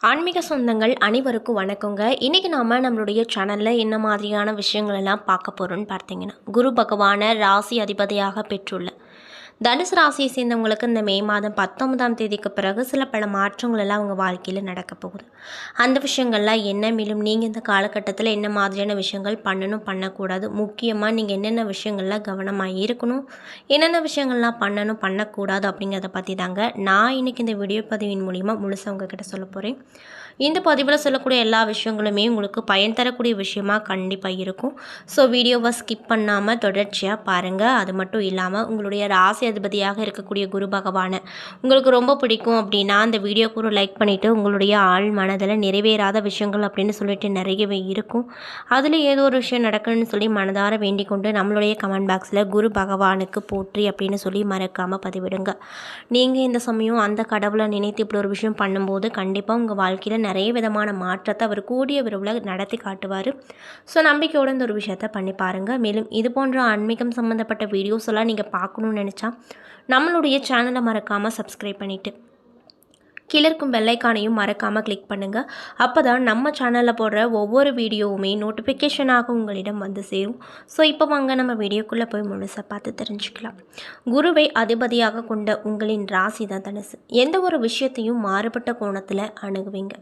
ஆன்மீக சொந்தங்கள் அனைவருக்கும் வணக்கங்க. இன்றைக்கி நாம் நம்மளுடைய சேனலில் என்ன மாதிரியான விஷயங்கள் எல்லாம் பார்க்க போகிறோன்னு பார்த்தீங்கன்னா குரு பகவானை ராசி அதிபதியாக பெற்றுள்ள தனுசு ராசியை சேர்ந்தவங்களுக்கு இந்த மே மாதம் பத்தொன்பதாம் தேதிக்கு பிறகு சில பல மாற்றங்கள் எல்லாம் அவங்க வாழ்க்கையில் நடக்க போகுது. அந்த விஷயங்கள்லாம் என்ன மேலும் நீங்கள் இந்த காலகட்டத்தில் என்ன மாதிரியான விஷயங்கள் பண்ணணும் பண்ணக்கூடாது? முக்கியமாக நீங்கள் என்னென்ன விஷயங்கள்லாம் கவனமாக இருக்கணும்? என்னென்ன விஷயங்கள்லாம் பண்ணணும் பண்ணக்கூடாது அப்படிங்கிறத பற்றி தாங்க நான் இன்றைக்கி இந்த வீடியோ பதிவின் மூலிமா முழுசாக உங்ககிட்ட சொல்ல போகிறேன் இந்த பதிவில் சொல்லக்கூடிய எல்லா விஷயங்களுமே உங்களுக்கு பயன் தரக்கூடிய விஷயமா கண்டிப்பாக இருக்கும். ஸோ வீடியோவை ஸ்கிப் பண்ணாமல் தொடர்ச்சியாக பாருங்கள் அது மட்டும் இல்லாமல் உங்களுடைய ராசி அதிபதியாக இருக்கக்கூடிய குரு பகவானை உங்களுக்கு ரொம்ப பிடிக்கும் அப்படின்னா அந்த வீடியோக்கு ஒரு லைக் பண்ணிவிட்டு உங்களுடைய ஆள் மனதில் நிறைவேறாத விஷயங்கள் அப்படின்னு சொல்லிட்டு நிறையவே இருக்கும். அதில் ஏதோ ஒரு விஷயம் நடக்கணும்னு சொல்லி மனதார வேண்டிக் கொண்டு நம்மளுடைய கமெண்ட் பாக்ஸில் குரு பகவானுக்கு போற்றி அப்படின்னு சொல்லி மறக்காமல் பதிவிடுங்க. நீங்கள் இந்த சமயம் அந்த கடவுளை நினைத்து இப்படி ஒரு விஷயம் பண்ணும்போது கண்டிப்பாக உங்கள் வாழ்க்கையில் நிறைய விதமான மாற்றத்தை அவர் கூடிய விரைவில் நடத்தி காட்டுவார். ஸோ நம்பிக்கையோட இந்த ஒரு விஷயத்தை பண்ணி பாருங்கள் மேலும் இது போன்ற ஆன்மீகம் சம்மந்தப்பட்ட வீடியோஸ் எல்லாம் நீங்கள் பார்க்கணுன்னு நினச்சா நம்மளுடைய சேனலை மறக்காமல் சப்ஸ்கிரைப் பண்ணிவிட்டு கீழே இருக்கும் பெல்லைக்கானையும் மறக்காமல் கிளிக் பண்ணுங்கள் அப்போ தான் நம்ம சேனலில் போடுற ஒவ்வொரு வீடியோவுமே நோட்டிஃபிகேஷனாக உங்களிடம் வந்து சேரும். ஸோ இப்போ வாங்க நம்ம வீடியோக்குள்ளே போய் முழுசாக பார்த்து தெரிஞ்சுக்கலாம். குருவை அதிபதியாக கொண்ட உங்களின் ராசி தான் தனுசு. எந்த ஒரு விஷயத்தையும் மாறுபட்ட கோணத்தில் அணுகுவீங்க.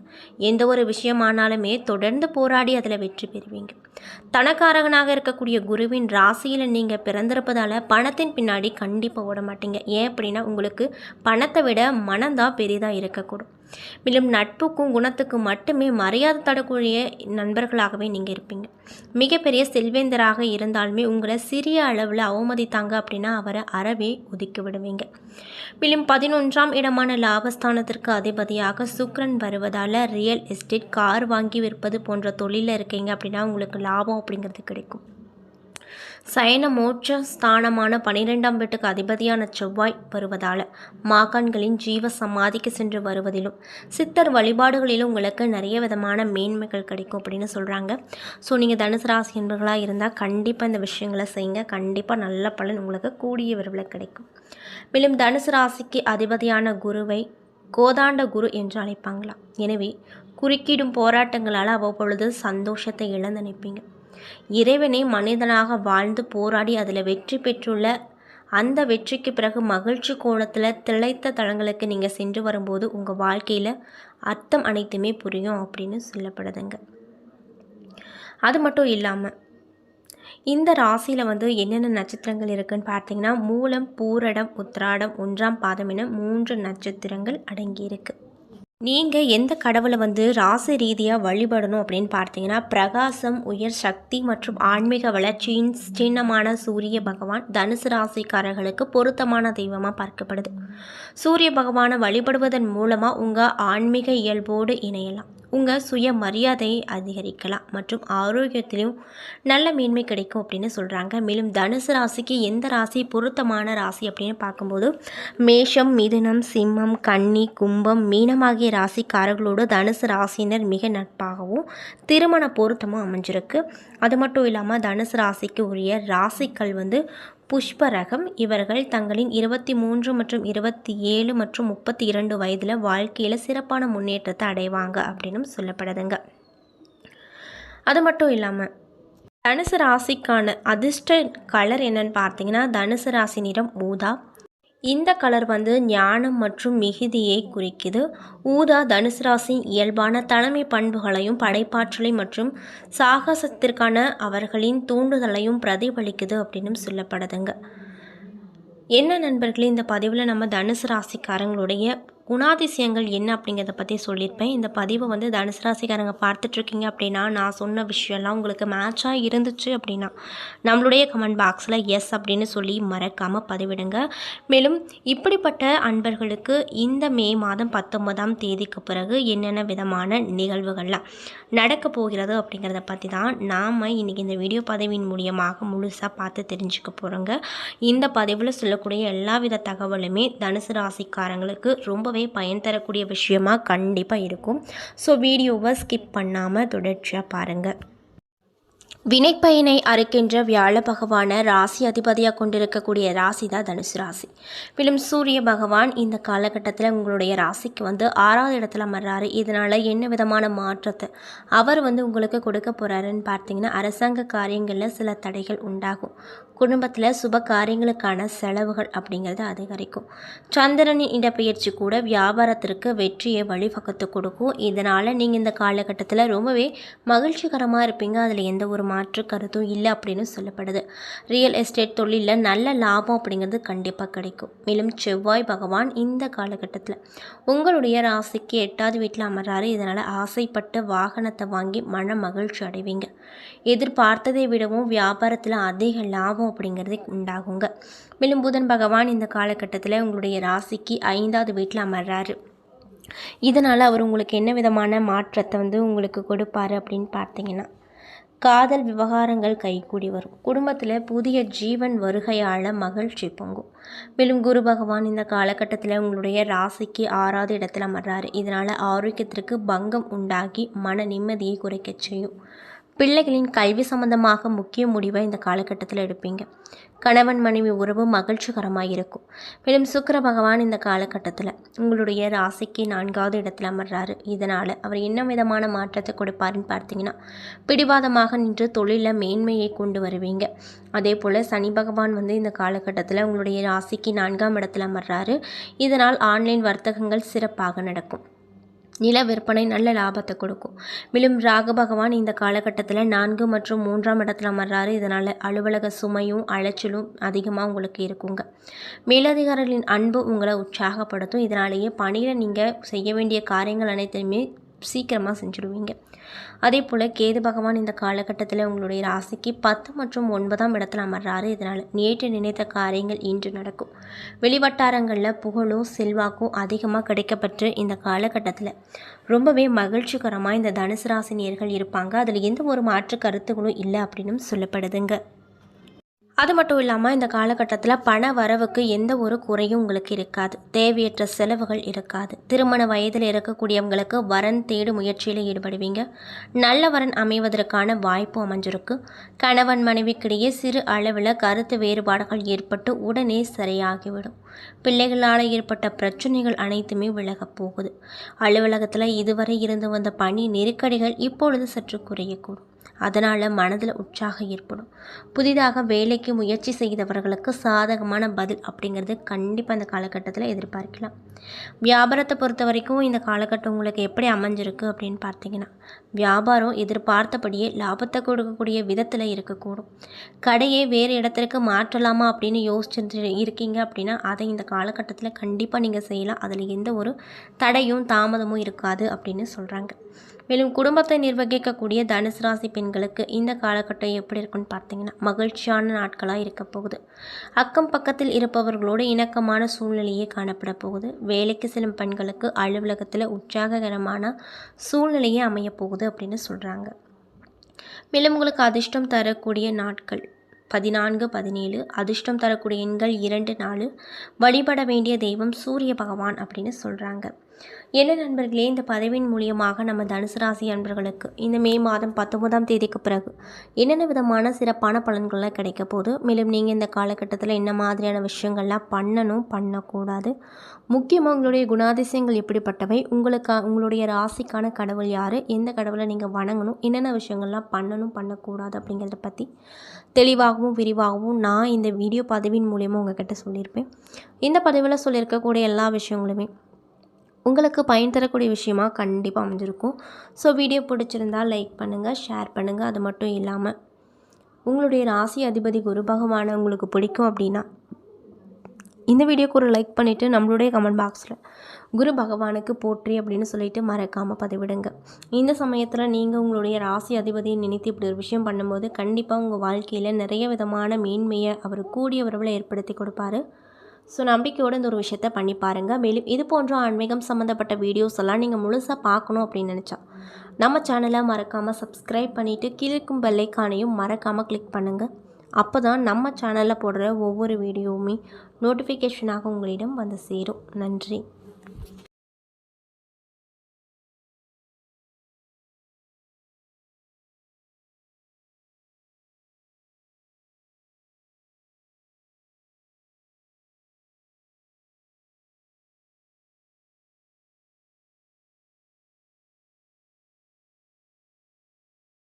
எந்த ஒரு விஷயமானாலுமே தொடர்ந்து போராடி அதில் வெற்றி பெறுவீங்க. தனக்காரகனாக இருக்கக்கூடிய குருவின் ராசியில் நீங்கள் பிறந்திருப்பதால் பணத்தின் பின்னாடி கண்டிப்பாக ஓட மாட்டீங்க ஏன் அப்படின்னா உங்களுக்கு பணத்தை விட மனம்தான் பெரிதாக இருக்கக்கூடும் மேலும் நட்புக்கும் குணத்துக்கும் மட்டுமே மரியாதை தரக்கூடிய நண்பர்களாகவே நீங்கள் இருப்பீங்க. மிகப்பெரிய செல்வேந்தராக இருந்தாலுமே உங்களை சிறிய அளவில் அவமதித்தாங்க அப்படின்னா அவரை அறவே ஒதுக்கி விடுவீங்க. மேலும் பதினொன்றாம் இடமான லாபஸ்தானத்திற்கு அதிபதியாக சுக்ரன் வருவதால் ரியல் எஸ்டேட் கார் வாங்கி விற்பது போன்ற தொழிலில் இருக்கீங்க அப்படின்னா உங்களுக்கு லாபம் அப்படிங்கிறது கிடைக்கும். சயன மோட்ச ஸ்தானமான பனிரெண்டாம் வீட்டுக்கு அதிபதியான செவ்வாய் வருவதால் மாகான்களின் ஜீவ சமாதிக்கு சென்று வருவதிலும் சித்தர் வழிபாடுகளிலும் உங்களுக்கு நிறைய விதமான மேன்மைகள் கிடைக்கும் அப்படின்னு சொல்கிறாங்க ஸோ நீங்கள் தனுசு ராசி என்பர்களாக இருந்தால் கண்டிப்பாக இந்த விஷயங்களை செய்யுங்க. கண்டிப்பாக நல்ல பலன் உங்களுக்கு கூடிய விரைவில் கிடைக்கும். மேலும் தனுசு ராசிக்கு அதிபதியான குருவை கோதாண்ட குரு என்று அழைப்பாங்களாம். எனவே குறுக்கிடும் போராட்டங்களால் அவ்வப்பொழுது சந்தோஷத்தை இழந்து நிற்பீங்க. இறைவனை மனிதனாக வாழ்ந்து போராடி அதில் வெற்றி பெற்றுள்ள அந்த வெற்றிக்கு பிறகு மகிழ்ச்சி கோணத்தில் திளைத்த தளங்களுக்கு நீங்கள் சென்று வரும்போது உங்கள் வாழ்க்கையில் அர்த்தம் அனைத்துமே புரியும் அப்படின்னு சொல்லப்படுதுங்க. அது மட்டும் இல்லாமல் இந்த ராசியில் வந்து என்னென்ன நட்சத்திரங்கள் இருக்குன்னு பார்த்தீங்கன்னா மூலம் பூரடம் உத்ராடம் ஒன்றாம் பாதம் என மூன்று நட்சத்திரங்கள் அடங்கியிருக்கு. நீங்கள் எந்த கடவுளை வந்து ராசி ரீதியாக வழிபடணும் அப்படின்னு பார்த்தீங்கன்னா பிரகாசம் உயர் சக்தி மற்றும் ஆன்மீக வளர்ச்சியின் சின்னமான சூரிய பகவான் தனுசு ராசிக்காரர்களுக்கு பொருத்தமான தெய்வமாக பார்க்கப்படுது. சூரிய பகவானை வழிபடுவதன் மூலமாக உங்கள் ஆன்மீக இயல்போடு இணையலாம். உங்கள் சுய மரியாதையை அதிகரிக்கலாம் மற்றும் ஆரோக்கியத்திலும் நல்ல மேன்மை கிடைக்கும் அப்படின்னு சொல்கிறாங்க மேலும் தனுசு ராசிக்கு எந்த ராசி பொருத்தமான ராசி அப்படின்னு பார்க்கும்போது மேஷம் மிதுனம் சிம்மம் கன்னி கும்பம் மீனம் ஆகிய ராசிக்காரர்களோடு தனுசு ராசியினர் மிக நட்பாகவும் திருமண பொருத்தமும் அமைஞ்சிருக்கு. அது மட்டும் இல்லாமல் தனுசு ராசிக்கு உரிய ராசிக்கள் வந்து புஷ்பரகம் இவர்கள் தங்களின் இருபத்தி மூன்று மற்றும் இருபத்தி ஏழு மற்றும் முப்பத்தி இரண்டு வயதில் வாழ்க்கையில் சிறப்பான முன்னேற்றத்தை அடைவாங்க அப்படின்னு சொல்லப்படுதுங்க. அது மட்டும் இல்லாமல் தனுசு ராசிக்கான அதிர்ஷ்ட கலர் என்னன்னு பார்த்தீங்கன்னா தனுசு ராசி நிறம் ஊதா இந்த கலர் வந்து ஞானம் மற்றும் மிகுதியை குறிக்குது. ஊதா தனுசு ராசி இயல்பான தலைமை பண்புகளையும் படைப்பாற்றலை மற்றும் சாகசத்திற்கான அவர்களின் தூண்டுதலையும் பிரதிபலிக்குது அப்படின்னு சொல்லப்படுதுங்க. என்ன நண்பர்களே இந்த பதிவில் நம்ம தனுசு ராசிக்காரங்களுடைய குணாதிசயங்கள் என்ன அப்படிங்கிறத பற்றி சொல்லியிருப்பேன். இந்த பதிவை வந்து தனுசு ராசிக்காரங்க பார்த்துட்ருக்கீங்க அப்படின்னா நான் சொன்ன விஷயம்லாம் உங்களுக்கு மேட்சாக இருந்துச்சு அப்படின்னா நம்மளுடைய கமெண்ட் பாக்ஸில் எஸ் அப்படின்னு சொல்லி மறக்காமல் பதிவிடுங்க. மேலும் இப்படிப்பட்ட அன்பர்களுக்கு இந்த மே மாதம் பத்தொன்பதாம் தேதிக்கு பிறகு என்னென்ன விதமான நிகழ்வுகள்லாம் நடக்க போகிறது அப்படிங்கிறத பற்றி தான் நாம் இன்றைக்கி இந்த வீடியோ பதிவின் மூலியமாக முழுசாக பார்த்து தெரிஞ்சுக்க போகிறோங்க இந்த பதிவில் சொல்லக்கூடிய எல்லா வித தகவலுமே தனுசு ராசிக்காரங்களுக்கு ரொம்ப ரொம்பவே பயன் தரக்கூடிய விஷயமாக கண்டிப்பாக இருக்கும். ஸோ வீடியோவை ஸ்கிப் பண்ணாமல் தொடர்ச்சியாக பாருங்கள் வினைப்பயனை அறுக்கின்ற வியாழ பகவான ராசி அதிபதியாக கொண்டிருக்கக்கூடிய ராசி தான் தனுசு ராசி. மேலும் சூரிய பகவான் இந்த காலகட்டத்தில் உங்களுடைய ராசிக்கு வந்து ஆறாவது இடத்துல அமர்றாரு. இதனால் என்ன விதமான மாற்றத்தை அவர் வந்து உங்களுக்கு கொடுக்க போகிறாருன்னு பார்த்தீங்கன்னா அரசாங்க காரியங்களில் சில தடைகள் உண்டாகும். குடும்பத்தில் சுப காரியங்களுக்கான செலவுகள் அப்படிங்கிறது அதிகரிக்கும். சந்திரனின் இடப்பெயர்ச்சி கூட வியாபாரத்திற்கு வெற்றியை வழிவகுத்து கொடுக்கும். இதனால் நீங்கள் இந்த காலகட்டத்தில் ரொம்பவே மகிழ்ச்சிகரமாக இருப்பீங்க. அதில் எந்த ஒரு மாற்று கருத்தும் இல்லை அப்படின்னு சொல்லப்படுது. ரியல் எஸ்டேட் தொழிலில் நல்ல லாபம் அப்படிங்கிறது கண்டிப்பாக கிடைக்கும். மேலும் செவ்வாய் பகவான் இந்த காலகட்டத்தில் உங்களுடைய ராசிக்கு எட்டாவது வீட்டில் அமர்றாரு. இதனால் ஆசைப்பட்டு வாகனத்தை வாங்கி மன மகிழ்ச்சி அடைவீங்க. எதிர்பார்த்ததை விடவும் வியாபாரத்தில் அதிக லாபம் அப்படிங்கிறது உண்டாகுங்க. மேலும் புதன் பகவான் இந்த காலகட்டத்தில் உங்களுடைய ராசிக்கு ஐந்தாவது வீட்டில் அமர்றாரு. இதனால் அவர் உங்களுக்கு என்ன விதமான மாற்றத்தை வந்து உங்களுக்கு கொடுப்பாரு அப்படின்னு பார்த்தீங்கன்னா காதல் விவகாரங்கள் கைகூடி வரும். குடும்பத்தில் புதிய ஜீவன் வருகையால் மகிழ்ச்சி பொங்கும். மேலும் குரு பகவான் இந்த காலகட்டத்தில் உங்களுடைய ராசிக்கு ஆறாவது இடத்துல அமர்றாரு. இதனால் ஆரோக்கியத்திற்கு பங்கம் உண்டாகி மன நிம்மதியை குறைக்கச் செய்யும். பிள்ளைகளின் கல்வி சம்பந்தமாக முக்கிய முடிவை இந்த காலகட்டத்தில் எடுப்பீங்க. கணவன் மனைவி உறவு மகிழ்ச்சிகரமாக இருக்கும் மேலும் சுக்கர பகவான் இந்த காலகட்டத்தில் உங்களுடைய ராசிக்கு நான்காவது இடத்துல அமர்றாரு. இதனால் அவர் என்ன விதமான மாற்றத்தை கொடுப்பாருன்னு பார்த்தீங்கன்னா பிடிவாதமாக நின்று தொழிலில் மேன்மையை கொண்டு வருவீங்க. அதே போல் சனி பகவான் வந்து இந்த காலகட்டத்தில் உங்களுடைய ராசிக்கு நான்காம் இடத்துல அமர்றாரு. இதனால் ஆன்லைன் வர்த்தகங்கள் சிறப்பாக நடக்கும். நில விற்பனை நல்ல லாபத்தை கொடுக்கும். மேலும் ராகு பகவான் இந்த காலகட்டத்தில் நான்கு மற்றும் மூன்றாம் இடத்துல அமர்றாரு. இதனால் அலுவலக சுமையும் அலைச்சலும் அதிகமாக உங்களுக்கு இருக்குங்க. மேலதிகாரிகளின் அன்பு உங்களை உற்சாகப்படுத்தும். இதனாலேயே பணியில் நீங்கள் செய்ய வேண்டிய காரியங்கள் அனைத்தையுமே சீக்கிரமாக செஞ்சுடுவீங்க. அதே போல் கேது பகவான் இந்த காலகட்டத்தில் உங்களுடைய ராசிக்கு பத்து மற்றும் ஒன்பதாம் இடத்துல அமர்றாரு. இதனால் நேற்று நினைத்த காரியங்கள் இன்று நடக்கும். வெளிவட்டாரங்களில் புகழும் செல்வாக்கும் அதிகமாக கிடைக்கப்பட்டு இந்த காலகட்டத்தில் ரொம்பவே மகிழ்ச்சிகரமாக இந்த தனுசு ராசினியர்கள் இருப்பாங்க. அதில் எந்த ஒரு மாற்று கருத்துகளும் இல்லை அப்படின்னும் சொல்லப்படுதுங்க. அது மட்டும் இல்லாமல் இந்த காலகட்டத்தில் பண வரவுக்கு எந்த ஒரு குறையும் உங்களுக்கு இருக்காது. தேவையற்ற செலவுகள் இருக்காது. திருமண வயதில் இருக்கக்கூடியவங்களுக்கு வரன் தேடு முயற்சியில் ஈடுபடுவீங்க. நல்ல வரன் அமைவதற்கான வாய்ப்பு அமைஞ்சிருக்கு. கணவன் மனைவிக்கிடையே சிறு அளவில் கருத்து வேறுபாடுகள் ஏற்பட்டு உடனே சரியாகிவிடும். பிள்ளைகளால் ஏற்பட்ட பிரச்சனைகள் அனைத்துமே விலகப் போகுது. அலுவலகத்தில் இதுவரை இருந்து வந்த பணி நெருக்கடிகள் இப்பொழுது சற்று குறையக்கூடும். அதனால் மனதில் உற்சாகம் ஏற்படும். புதிதாக வேலைக்கு முயற்சி செய்தவர்களுக்கு சாதகமான பதில் அப்படிங்கிறது கண்டிப்பாக இந்த காலகட்டத்தில் எதிர்பார்க்கலாம். வியாபாரத்தை பொறுத்த வரைக்கும் இந்த காலகட்டம் உங்களுக்கு எப்படி அமைஞ்சிருக்கு அப்படின்னு பார்த்தீங்கன்னா வியாபாரம் எதிர்பார்த்தபடியே லாபத்தை கொடுக்கக்கூடிய விதத்தில் இருக்கக்கூடும். கடையை வேறு இடத்திற்கு மாற்றலாமா அப்படின்னு யோசிச்சுட்டு இருக்கீங்க அப்படின்னா அதை இந்த காலகட்டத்தில் கண்டிப்பாக நீங்கள் செய்யலாம். அதில் எந்த ஒரு தடையும் தாமதமும் இருக்காது அப்படின்னு சொல்கிறாங்க மேலும் குடும்பத்தை நிர்வகிக்கக்கூடிய தனுசு ராசி பெண்களுக்கு இந்த காலகட்டம் எப்படி இருக்குன்னு பார்த்தீங்கன்னா மகிழ்ச்சியான நாட்களாக இருக்க போகுது. அக்கம் பக்கத்தில் இருப்பவர்களோடு இணக்கமான சூழ்நிலையே காணப்பட போகுது. வேலைக்கு செல்லும் பெண்களுக்கு அலுவலகத்தில் உற்சாககரமான சூழ்நிலையே அமைய போகுது அப்படின்னு சொல்கிறாங்க மேலும் உங்களுக்கு அதிர்ஷ்டம் தரக்கூடிய நாட்கள் பதினான்கு பதினேழு. அதிர்ஷ்டம் தரக்கூடிய எண்கள் இரண்டு நாலு. வழிபட வேண்டிய தெய்வம் சூரிய பகவான் அப்படின்னு சொல்கிறாங்க என்ன நண்பர்களே இந்த பதவியின் மூலியமாக நம்ம தனுசு ராசி அன்பர்களுக்கு இந்த மே மாதம் பத்தொன்பதாம் தேதிக்கு பிறகு என்னென்ன விதமான சிறப்பான பலன்கள்லாம் கிடைக்க போகுது? மேலும் நீங்கள் இந்த காலகட்டத்தில் என்ன மாதிரியான விஷயங்கள்லாம் பண்ணணும் பண்ணக்கூடாது? முக்கியமாக உங்களுடைய குணாதிசயங்கள் எப்படிப்பட்டவை? உங்களுக்கு உங்களுடைய ராசிக்கான கடவுள் யார்? எந்த கடவுளை நீங்கள் வணங்கணும்? என்னென்ன விஷயங்கள்லாம் பண்ணணும் பண்ணக்கூடாது அப்படிங்கிறத பற்றி தெளிவாகவும் விரிவாகவும் நான் இந்த வீடியோ பதவியின் மூலியமாக உங்ககிட்ட சொல்லியிருப்பேன். இந்த பதவியில் சொல்லியிருக்கக்கூடிய எல்லா விஷயங்களுமே உங்களுக்கு பயன் தரக்கூடிய விஷயமாக கண்டிப்பாக அமைஞ்சிருக்கும். ஸோ வீடியோ பிடிச்சிருந்தால் லைக் பண்ணுங்கள் ஷேர் பண்ணுங்கள் அது மட்டும் இல்லாமல் உங்களுடைய ராசி அதிபதி குரு பகவானை உங்களுக்கு பிடிக்கும் அப்படின்னா இந்த வீடியோக்கு ஒரு லைக் பண்ணிவிட்டு நம்மளுடைய கமெண்ட் பாக்ஸில் குரு பகவானுக்கு போற்றி அப்படின்னு சொல்லிட்டு மறக்காமல் பதிவிடுங்க. இந்த சமயத்தில் நீங்கள் உங்களுடைய ராசி அதிபதியை நினைத்து இப்படி ஒரு விஷயம் பண்ணும்போது கண்டிப்பாக உங்கள் வாழ்க்கையில் நிறைய விதமான மேன்மையை அவர் கூடிய உறவில் ஏற்படுத்தி கொடுப்பாரு. ஸோ நம்பிக்கையோடு இந்த ஒரு விஷயத்த பண்ணி பாருங்கள் மேலும் இது போன்ற ஆன்மீகம் சம்மந்தப்பட்ட வீடியோஸ் எல்லாம் நீங்கள் முழுசாக பார்க்கணும் அப்படின்னு நினச்சா நம்ம சேனலை மறக்காமல் சப்ஸ்கிரைப் பண்ணிவிட்டு கீழிருக்கும் பெல்லைக்கானையும் மறக்காமல் கிளிக் பண்ணுங்கள் அப்போ தான் நம்ம சேனலில் போடுற ஒவ்வொரு வீடியோவுமே நோட்டிஃபிகேஷனாக உங்களிடம் வந்து சேரும். நன்றி.